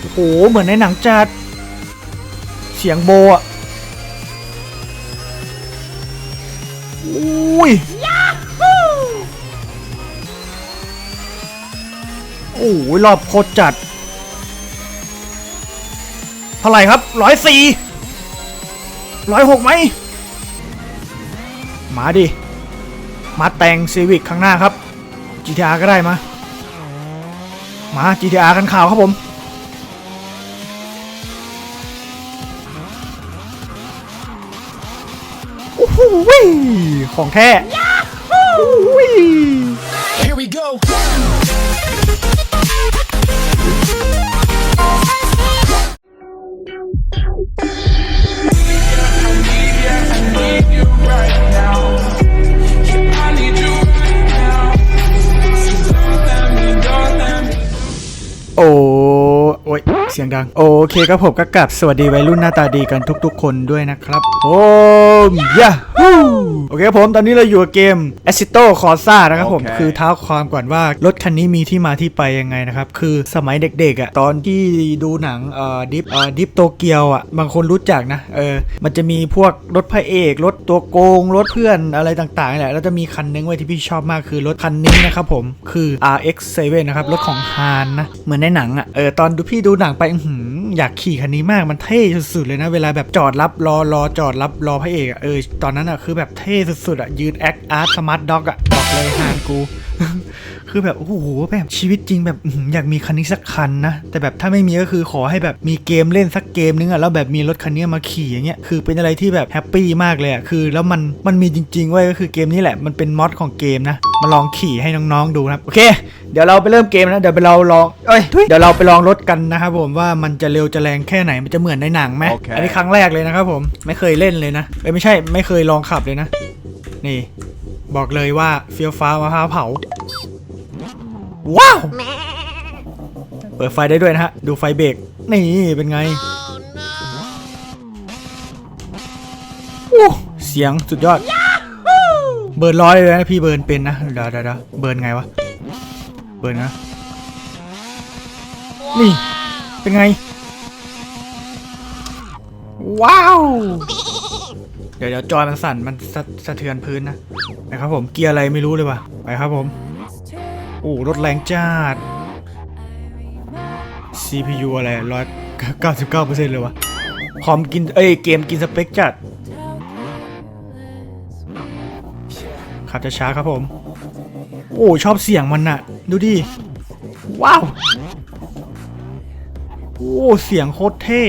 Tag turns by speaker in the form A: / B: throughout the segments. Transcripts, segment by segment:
A: โอ้โห เหมือนในหนังจัด เสียงโบอะอุ้ยโอ้โหรอบโคตรจัด เท่าไหร่ครับร้อยสี่ร้อยหกไหมมาดิ มาแต่งซีวิกข้างหน้าครับ GTR ก็ได้มา มา GTR กันข่าวครับผม โอ้โหของแท้โอ้โห
B: Here we go.
A: โอ้ โอ้ยเสียงดัง โอเคครับผมก็กลับสวัสดีวัยรุ่นหน้าตาดีกันทุกๆ คนด้วยนะครับผมยาฮูโอเคครับผมตอนนี้เราอยู่กับเกม a s i t o Corsa นะครับผม
B: โอเค
A: คือเท้าความก่อนว่ารถคันนี้มีที่มาที่ไปยังไงนะครับ คือสมัยเด็กๆอะตอนที่ดูหนังเอ่อดิฟเอ่อดิฟโตเกียวอะบางคนรู้จักนะเออมันจะมีพวกรถพระเอกรถตัวโกงรถเพื่อนอะไรต่างๆนี่แหละแล้วจะมีคันนึงไว้ยที่พี่ชอบมากคือรถคันนี้นะครับผมคือ RX7 นะครับรถของฮานนะเหมือนในหนังอะเออตอนดูพี่ดูหนังไปอื้อหือยากขี่คันนี้มากมันเท่สุดๆเลยนะ เวลาแบบจอดรับรอรอจอดรับรอพระเอกอะเออตอนนั้นอะคือแบบเท่สุดๆอะยืนแอคอาร์ตสมาร์ทด็อกอะบอกเลยฮานกู คือแบบโอ้โหแบบชีวิตจริงแบบอื้อหืออยากมีคันนี้สักคันนะ แต่แบบถ้าไม่มีก็คือขอให้แบบมีเกมเล่นสักเกมนึงอะแล้วแบบมีรถคันนี้มาขี่อย่างเงี้ยคือเป็นอะไรที่แบบแฮปปี้มากเลยอะคือแล้วมันมันมีจริงๆเว้ยก็คือเกมนี้แหละมันเป็นมอดของเกมนะมาลองขี่ให้น้องๆดูนะครับโอเค เดี๋ยวเราไปเริ่มเกมนะเดี๋ยวไปเราลองเอ้ยทุยเดี๋ยวเราไปลองรถกันนะครับผมว่ามันจะเร็วจะแรงแค่ไหนมันจะเหมือนในหนังไหม
B: โอเค
A: อันนี้ครั้งแรกเลยนะครับผมไม่เคยเล่นเลยนะเอ้ยไม่ใช่ไม่เคยลองขับเลยนะ นี่ บอกเลยว่าเฟี้ยวฟ้าวมะพร้าวเผา ว้าว เปิดไฟได้ด้วยนะฮะ ดูไฟเบรก นี่เป็นไง โอ้เสียงสุดยอด เบิร์นร้อยเลยนะพี่เบิร์นเป็นนะเดี๋ยวเดี๋ยวเดี๋ยวเบิร์นไงวะ เบิร์นนะ นี่ เป็นไง ว้าว เดี๋ยวเดี๋ยวจอยมันสั่นมันสะสะเทือนพื้นนะนะครับผม เกียร์อะไรไม่รู้เลยว่ะ ไปครับผม โอ้รถแรงจัด CPU อะไรร้อยเก้าสิบเก้าเปอร์เซ็นต์เลยวะคอมกิน เอ้ย เกมกินสเปคจัด ขับจะช้าครับผม โอ้ ชอบเสียงมันน่ะ ดูดิ ว้าว โอ้ เสียงโคตรเท่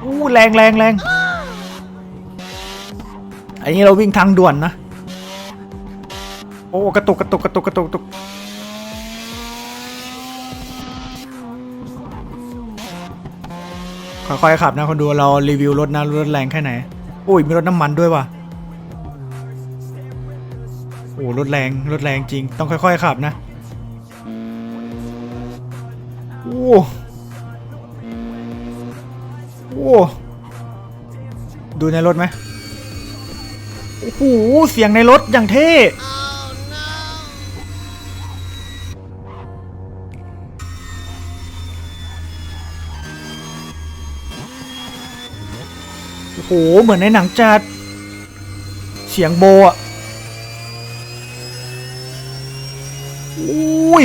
A: โอ้แรงแรงแรง อันนี้เราวิ่งทางด่วนนะ โอ้กระตุกกระตุกกระตุกกระตุกกระตุกค่อยๆขับนะคนดูเรารีวิวรถนะรถแรงแค่ไหนโอ้ยมีรถน้ำมันด้วยว่ะโอ้รถแรงรถแรงจริงต้องค่อยๆขับนะโอ้โอ้ดูในรถไหม โอ้โหเสียงในรถอย่างเท่โอ้โหเหมือนในหนังจัด เสียงโบอะอุ้ย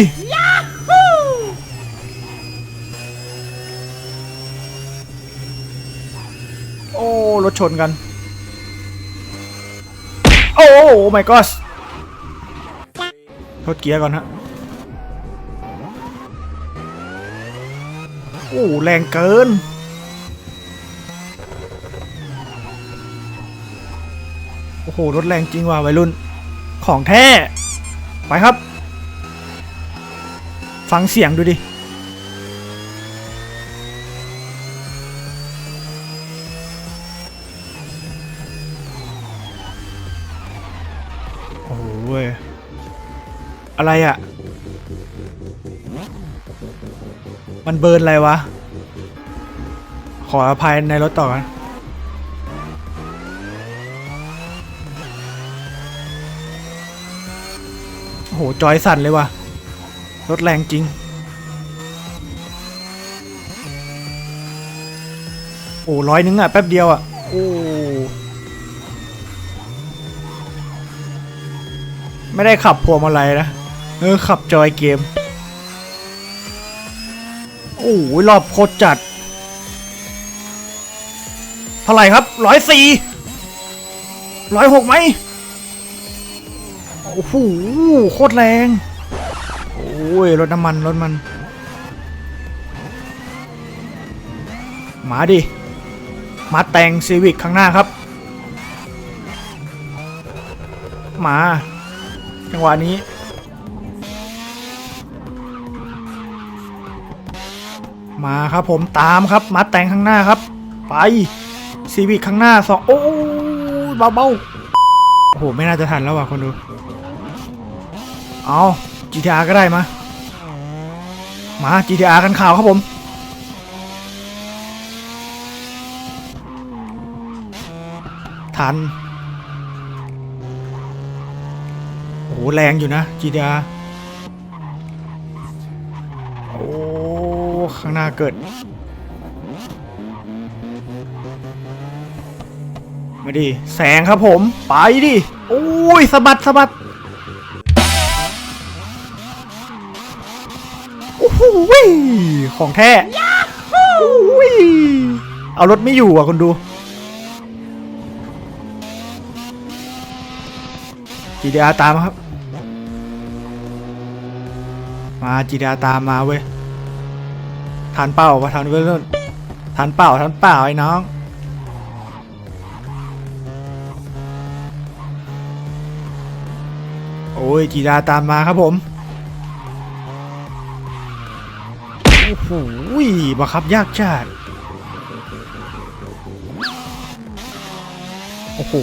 A: โอ้รถชนกัน โอ้ my god ทดเกียร์ก่อนฮะ โอ้แรงเกิน โอ้โห รถแรงจริงว่ะวัยรุ่น ของแท้ ไปครับ ฟังเสียงดูดิ อะไรอะ่ะ มันเบิร์นอะไรวะ ขออภัยในรถต่อกันหจอยสั่นเลยว่ะ รถแรงจริง โอ้ร้อยนึงอะ แป๊บเดียวอะ โอ้ไม่ได้ขับพวงมาลัยนะ เออขับจอยเกม โอ้ยรอบโคตรจัดเท่าไหร่ครับร้อยสี่ร้อยหกไหมโอ้โหโคตรแรง โอ้ยรถน้ำมันรถมัน มาดิ มาแต่งซีวิกข้างหน้าครับ มา จังหวะนี้ มาครับผมตามครับมาแต่งข้างหน้าครับ ไปซีวิกข้างหน้าสองโอ้ยเบาโอ้โหไม่น่าจะทันแล้วว่ะคนดู เอา GTR ก็ได้มา มา GTR กันข่าวครับผม ทัน โอ้โหแรงอยู่นะ GTR โอ้ ข้างหน้าเกิด มาดิ แสงครับผม ไปดิ โอ้ยสะบัดสะบัดโอ้โหของแท้โอ้โหเอารถไม่อยู่อะคุณดู GDR ตามมาครับ มา GDR ตามมาเว้ย ทานเป้าปะทานเว้ยรุ่นทานเป้าทานเป้าไอ้น้องโอ้ย GDR ตามมาครับผมโอ้โหบังคับยากจัดโอ้โห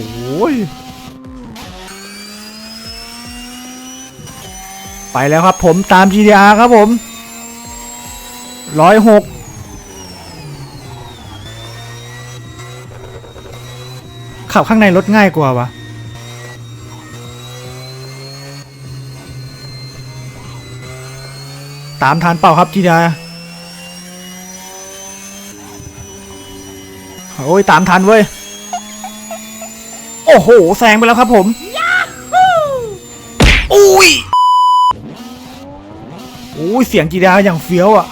A: ไปแล้วครับผมตาม GTR ครับผม ร้อยหกขับข้างในรถง่ายกว่าวะตามทันเปล่าครับ GTR โอ้ยตามทันเว้ย โอ้โหแซงไปแล้วครับผมอุ้ยโอ้ยเสียงจีดาอย่างเฟี้ยวอะ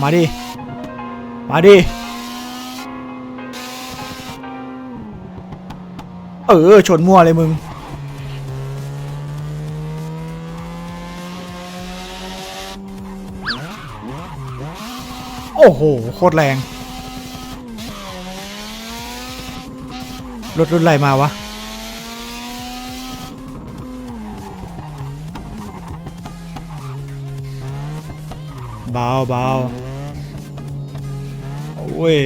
A: มาดิ มาดิ เออ ชนมั่วเลยมึง โอ้โห โคตรแรง รถรุ่นอะไรมาวะเบาเบา โอ้ย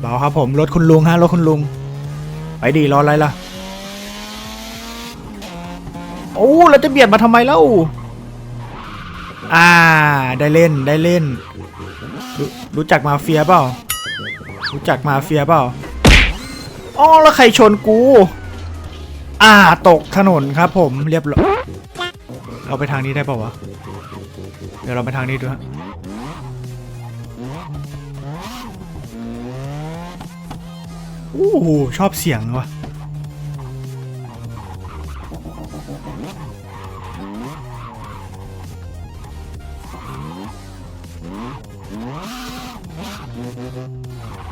A: เบาครับผมรถคุณลุงฮะรถคุณลุง ไปดีรออะไรล่ะ โอ้เราจะเบียดมาทำไมเล่าอ่า ได้เล่นได้เล่นรรู้จักมาเฟียเปล่า รู้จักมาเฟียเปล่าอ๋อแล้วใครชนกู อ่าตกถนนครับผมเรียบร้อย เราไปทางนี้ได้ป่าวะ เดี๋ยวเราไปทางนี้ดูฮะโอ้โหชอบเสียงวะ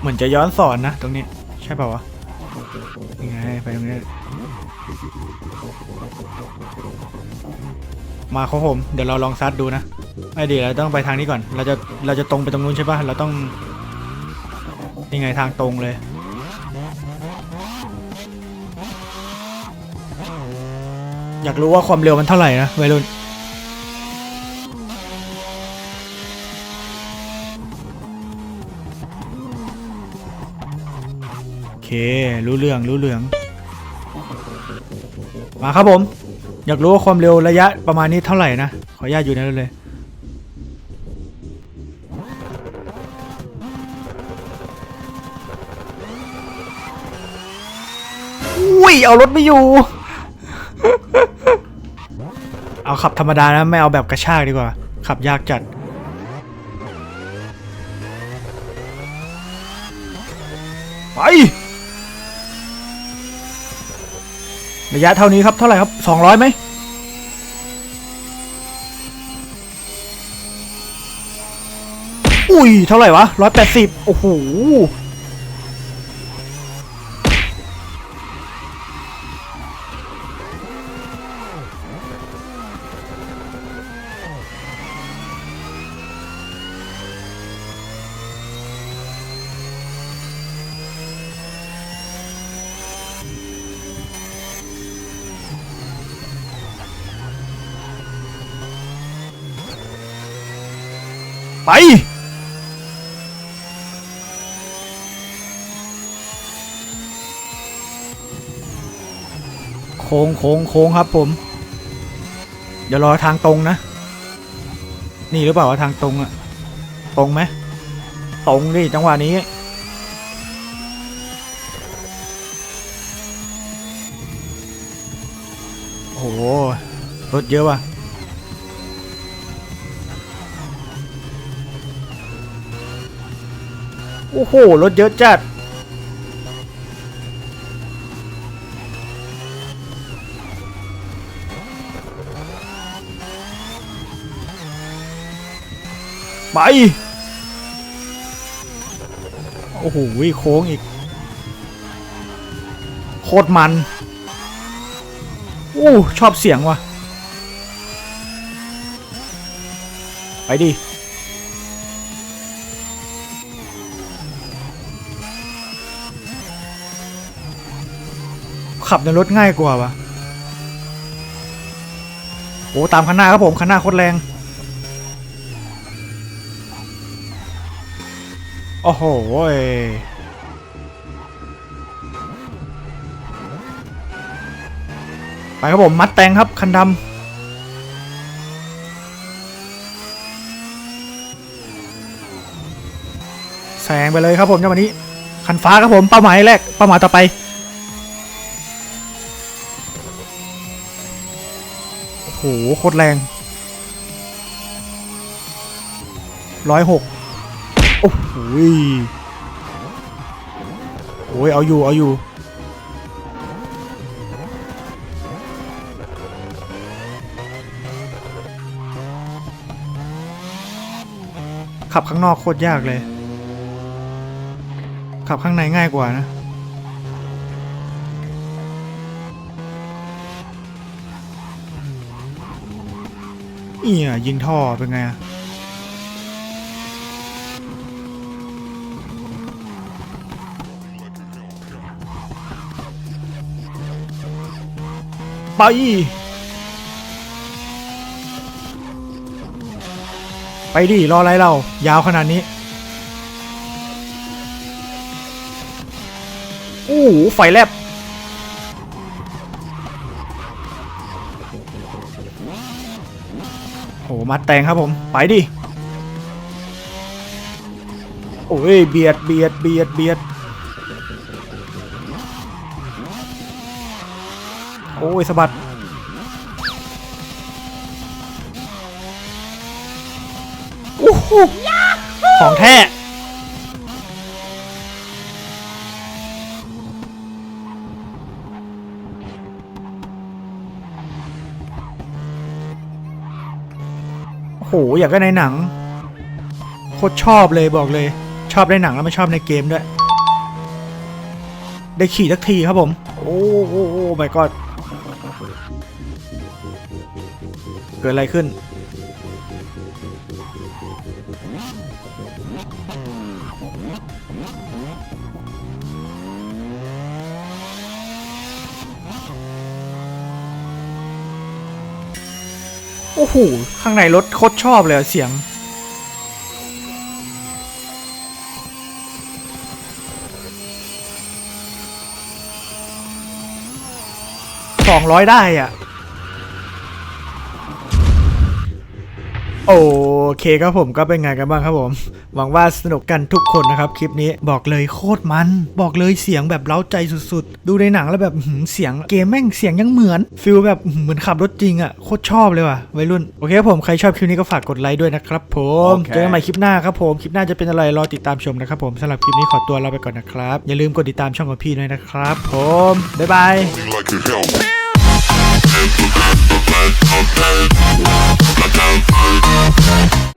A: เหมือนจะย้อนสอนนะตรงนี้ ใช่ป่าวะ ยังไงไปตรงนี้มาครับผม เดี๋ยวเราลองซัดดูนะไอ้ดีเราต้องไปทางนี้ก่อน เราจะเราจะตรงไปตรงนู้นใช่ปะเราต้องนี่ไงทางตรงเลย อยากรู้ว่าความเร็วมันเท่าไหร่นะวัยรุ่น ค รู้เรื่องรู้เรื่อง มาครับผม อยากรู้ว่าความเร็วระยะประมาณนี้เท่าไหร่นะ ขออนุญาตอยู่ในนั้นเลยอุ้ย เอารถไม่อยู่ เอาขับธรรมดานะ ไม่เอาแบบกระชากดีกว่า ขับยากจัดไป ระยะเท่านี้ครับ เท่าไหร่ครับ 200ไหมอุ้ย เท่าไหร่วะ 180 โอ้โห ไป โค้งโค้งโค้งครับผม เดี๋ยวรอทางตรงนะ นี่หรือเปล่าวะทางตรงอะตรงไหมตรงดิจังหวะนี้โอ้โหรถเยอะว่ะ โอ้โห รถเยอะจัด ไป โอ้โหโค้งอีก โคตรมันโอ้ชอบเสียงว่ะ ไปดิ ขับในรถง่ายกว่าวะโอ้ตามคันหน้าครับผมคันหน้าโคตรแรงโอ้โหยไปครับผมมัดแตงครับคันดำแซงไปเลยครับผมจังหวะนี้ คันฟ้าครับผมเป้าหมายแรกเป้าหมายต่อไป โหโคตรแรงร้อยหกโอ้โหยโอ้ยเอาอยู่เอาอยู่ขับข้างนอกโคตรยากเลย ขับข้างในง่ายกว่านะ เอียยิงท่อเป็นไงอะไปไปดิ รออะไรเรา ยาวขนาดนี้โอ้ไฟแลบ มาแตงครับผม ไปดิ โอ้ย เบียด เบียด เบียด เบียด โอ้ยสะบัดโอ้โหของแท้ โหอยากได้ในหนัง โคตรชอบเลยบอกเลย ชอบในหนังแล้วไม่ชอบในเกมด้วย ได้ขี่สักทีครับผม โอ้โอ้โอ้ไม่กอดเกิดอะไรขึ้น หข้างในรถโคตรชอบเลยเสียง สองร้อยได้อะ โอเคครับผมก็เป็นไงกันบ้างครับผม หวังว่าสนุกกันทุกคนนะครับคลิปนี้บอกเลยโคตรมัน บอกเลยเสียงแบบเล้าใจสุดๆ ดูในหนังแล้วแบบอื้อหือเสียงเกมแม่งเสียงยังเหมือนฟิลแบบอื้อหือเหมือนขับรถจริงอะ่ะโคตรชอบเลยว่ะวัยรุ่นโอเคครับผมใครชอบคลิปนี้ก็ฝากกดไลค์ด้วยนะครับผม
C: โอเค
A: เจอกันใหม่คลิปหน้าครับผมคลิปหน้าจะเป็นอะไรรอติดตามชมนะครับผมสำหรับคลิปนี้ขอตัวลาไปก่อนนะครับอย่าลืมกดติดตามช่องของพี่ด้วยนะครับ ผมบ๊ายบาย
D: okay, okay,
E: okay.